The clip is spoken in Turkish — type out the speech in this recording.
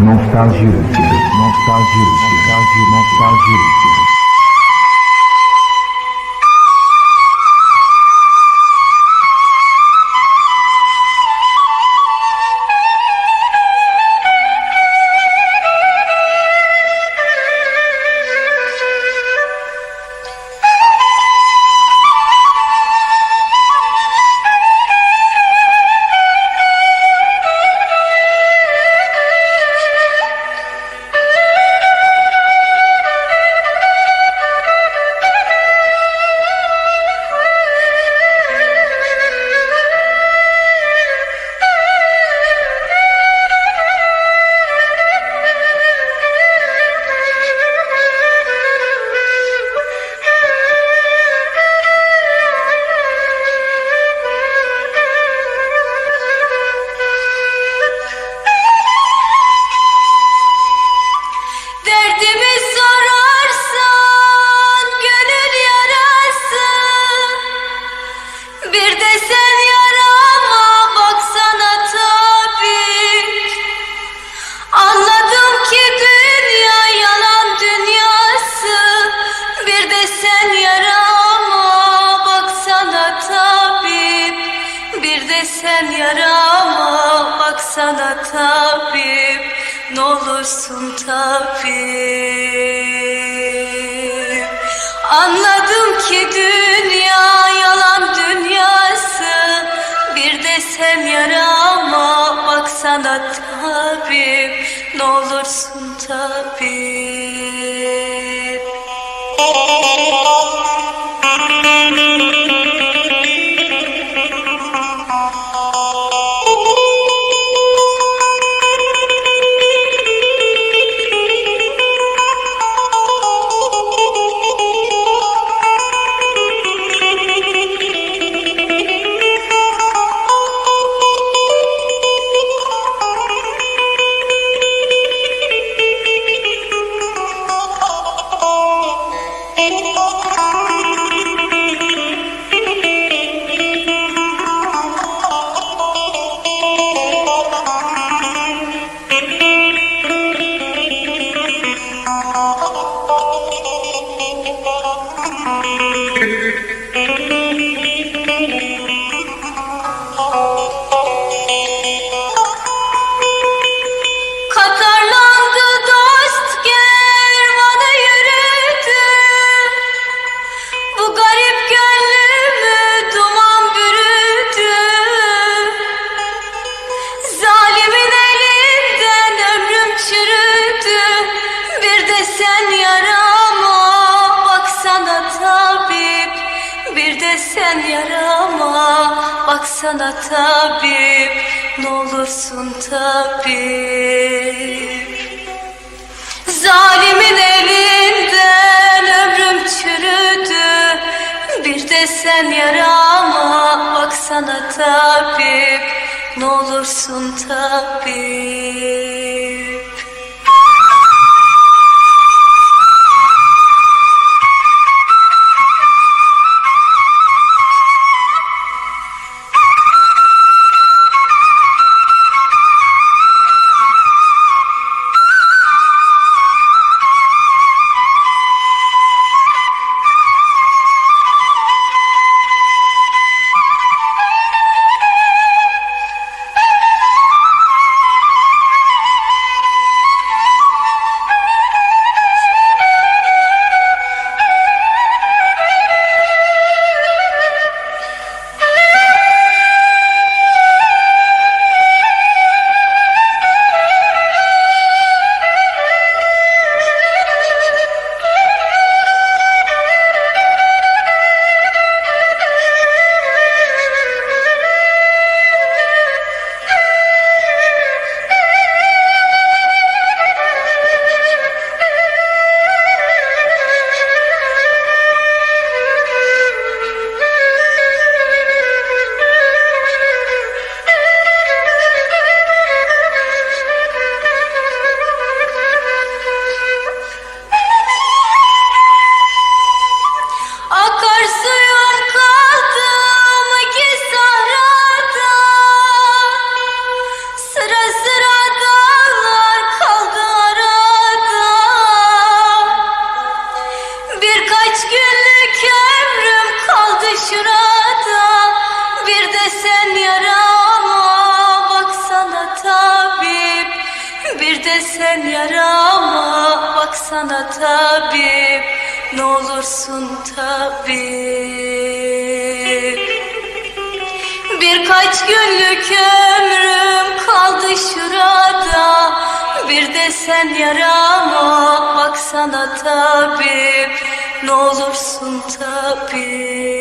Nostalgia, nostalgia, nostalgia, nostalgia. Bir de sen yarama baksana tabip Ne olursun tabip. Anladım ki dünya yalan dünyası Bir de sen yarama baksana tabip Ne olursun tabip anymore. Sen yarama baksana tabip. Bir de sen yarama baksana tabip. Ne olursun tabip. Zalimin elinden ömrüm çürüdü. Bir de sen yarama baksana tabip. Ne olursun tabip sen yarama baksana tabip ne olursun tabip Birkaç günlük ömrüm kaldı şurada Bir de sen yarama baksana tabip Ne olursun tabip